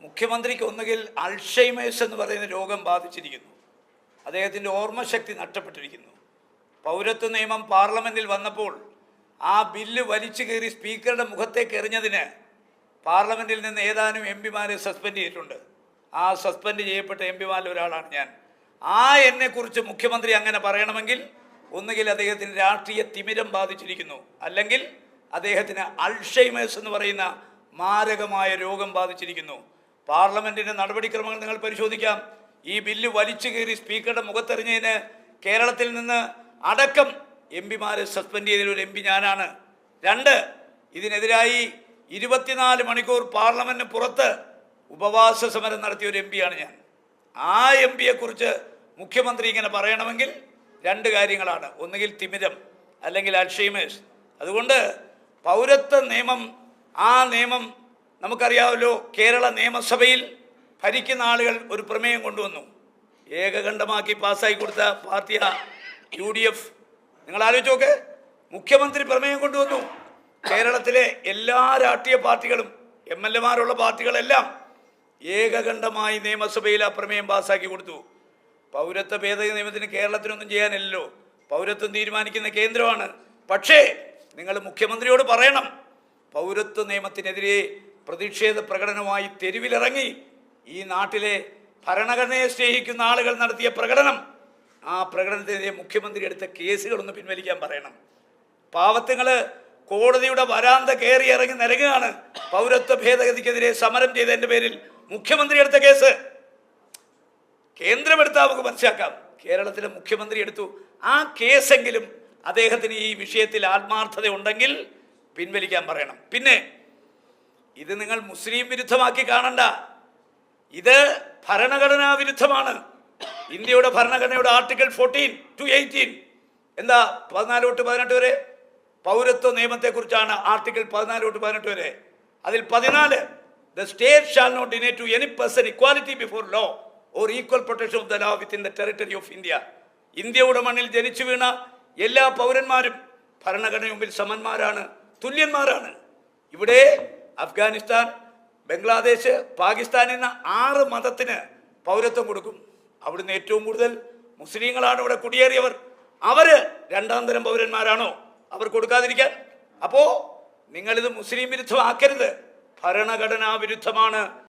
മുഖ്യമന്ത്രിക്ക് ഒന്നുകിൽ അൾഷൈമേഴ്സ് എന്ന് പറയുന്ന രോഗം ബാധിച്ചിരിക്കുന്നു. അദ്ദേഹത്തിന്റെ ഓർമ്മശക്തി നഷ്ടപ്പെട്ടിരിക്കുന്നു. പൗരത്വ നിയമം പാർലമെന്റിൽ വന്നപ്പോൾ ആ ബില്ല് വലിച്ചു കയറി സ്പീക്കറുടെ മുഖത്തേക്ക് എറിഞ്ഞതിന് പാർലമെന്റിൽ നിന്ന് ഏതാനും എം പിമാരെ സസ്പെൻഡ് ചെയ്തിട്ടുണ്ട്. ആ സസ്പെൻഡ് ചെയ്യപ്പെട്ട എം പിമാരിൽ ഒരാളാണ് ഞാൻ. ആ എന്നെക്കുറിച്ച് മുഖ്യമന്ത്രി അങ്ങനെ പറയണമെങ്കിൽ ഒന്നുകിൽ അദ്ദേഹത്തിന് രാഷ്ട്രീയ തിമിരം ബാധിച്ചിരിക്കുന്നു. അല്ലെങ്കിൽ അദ്ദേഹത്തിന് അൾഷൈമേഴ്സ് എന്ന് പറയുന്ന മാരകമായ രോഗം ബാധിച്ചിരിക്കുന്നു. പാർലമെന്റിന്റെ നടപടിക്രമങ്ങൾ നിങ്ങൾ പരിശോധിക്കാം. ഈ ബില്ല് വലിച്ചു കയറി സ്പീക്കറുടെ മുഖത്തെറിഞ്ഞതിന് കേരളത്തിൽ നിന്ന് അടക്കം എം പിമാരെ സസ്പെൻഡ് ചെയ്തതിൽ ഒരു എം പി ഞാനാണ്. രണ്ട് ഇതിനെതിരായി ഇരുപത്തിനാല് മണിക്കൂർ പാർലമെന്റിന് പുറത്ത് ഉപവാസ സമരം നടത്തിയ ഒരു എം പിയാണ് ഞാൻ. ആ എം പിയെ കുറിച്ച് മുഖ്യമന്ത്രി ഇങ്ങനെ പറയണമെങ്കിൽ രണ്ട് കാര്യങ്ങളാണ്. ഒന്നുകിൽ തിമിരം അല്ലെങ്കിൽ അക്ഷയമേഷ് അതുകൊണ്ട് പൗരത്വ നിയമം ആ നിയമം നമുക്കറിയാമല്ലോ കേരള നിയമസഭയിൽ ഭരിക്കുന്ന ആളുകൾ ഒരു പ്രമേയം കൊണ്ടുവന്നു. ഏകകണ്ഠമാക്കി പാസ്സായി കൊടുത്ത പാർട്ടിയ യു ഡി എഫ് നിങ്ങൾ ആലോചിച്ച് നോക്ക് മുഖ്യമന്ത്രി പ്രമേയം കൊണ്ടുവന്നു. കേരളത്തിലെ എല്ലാ രാഷ്ട്രീയ പാർട്ടികളും എം എൽ എമാരുള്ള പാർട്ടികളെല്ലാം ഏകകണ്ഠമായി നിയമസഭയിൽ ആ പ്രമേയം പാസ്സാക്കി കൊടുത്തു. പൗരത്വ ഭേദഗതി നിയമത്തിന് കേരളത്തിനൊന്നും ചെയ്യാനില്ലല്ലോ. പൗരത്വം തീരുമാനിക്കുന്ന കേന്ദ്രമാണ്. പക്ഷേ നിങ്ങൾ മുഖ്യമന്ത്രിയോട് പറയണം പൗരത്വ നിയമത്തിനെതിരെ പ്രതിഷേധ പ്രകടനവുമായി തെരുവിലിറങ്ങി ഈ നാട്ടിലെ ഭരണഘടനയെ സ്നേഹിക്കുന്ന ആളുകൾ നടത്തിയ പ്രകടനം ആ പ്രകടനത്തിനെതിരെ മുഖ്യമന്ത്രി എടുത്ത കേസുകളൊന്ന് പിൻവലിക്കാൻ പറയണം. പാവത്തുങ്ങൾ കോടതിയുടെ വരാന്ത കയറി ഇറങ്ങി നിരങ്ങുകയാണ്. പൗരത്വ ഭേദഗതിക്കെതിരെ സമരം ചെയ്തതിന്റെ പേരിൽ മുഖ്യമന്ത്രി എടുത്ത കേസ്. കേന്ദ്രമെടുത്താൽ നമുക്ക് മനസ്സിലാക്കാം. കേരളത്തിലെ മുഖ്യമന്ത്രി എടുത്തു. ആ കേസെങ്കിലും അദ്ദേഹത്തിന് ഈ വിഷയത്തിൽ ആത്മാർത്ഥത ഉണ്ടെങ്കിൽ പിൻവലിക്കാൻ പറയണം. പിന്നെ ഇത് നിങ്ങൾ മുസ്ലിം വിരുദ്ധമാക്കി കാണണ്ട. ഇത് ഭരണഘടനാ വിരുദ്ധമാണ്. ഇന്ത്യയുടെ ഭരണഘടനയുടെ ആർട്ടിക്കിൾ ഫോർട്ടീൻ ടു എയ്റ്റീൻ എന്താ? പതിനാല് തൊട്ട് പതിനെട്ട് വരെ? പൗരത്വ നിയമത്തെക്കുറിച്ചാണ് ആർട്ടിക്കിൾ പതിനാല് തൊട്ട് പതിനെട്ട് വരെ. അതിൽ പതിനാല് the state shall not deny to any person equality before law or equal protection of the law within the territory of India ഇന്ത്യയുടെ മണ്ണിൽ ജനിച്ചു വീണ എല്ലാ പൗരന്മാരും ഭരണഘടന മുമ്പിൽ സമന്മാരാണ് തുല്യന്മാരാണ്. ഇവിടെ അഫ്ഗാനിസ്ഥാൻ ബംഗ്ലാദേശ് പാകിസ്ഥാൻ എന്ന ആറ് മതത്തിന് പൗരത്വം കൊടുക്കും. അവിടുന്ന് ഏറ്റവും കൂടുതൽ മുസ്ലിങ്ങളാണ് ഇവിടെ കുടിയേറിയവർ. അവർ രണ്ടാം തരം പൗരന്മാരാണോ? അവർ കൊടുക്കാതിരിക്കാൻ. അപ്പോ നിങ്ങളിത് മുസ്ലിം വിരുദ്ധമാക്കരുത്. ഭരണഘടനാ വിരുദ്ധമാണ്.